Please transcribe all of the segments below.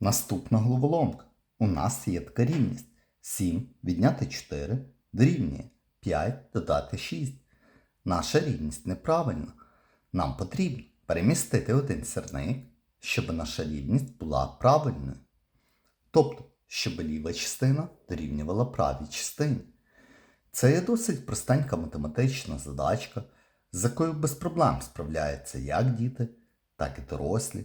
Наступна головоломка. У нас є така рівність. 7 відняти 4 дорівнює 5 додати 6. Наша рівність неправильна. Нам потрібно перемістити один сірник, щоб наша рівність була правильною. Тобто, щоб ліва частина дорівнювала правій частині. Це є досить простенька математична задачка, з якою без проблем справляються як діти, так і дорослі.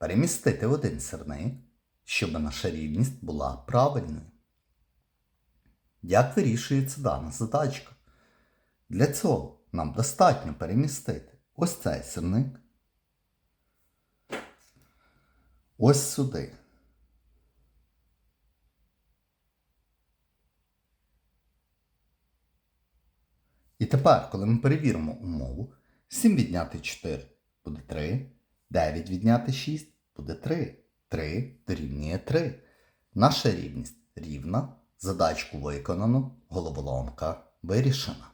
перемістити один сирник, щоб наша рівність була правильною. Як вирішується дана задачка? Для цього нам достатньо перемістити ось цей сирник ось сюди. І тепер, коли ми перевіримо умову, 7 відняти 4 буде 3, 9 відняти 6 буде 3. 3 дорівнює 3. Наша рівність рівна. Задачку виконано, головоломка вирішена.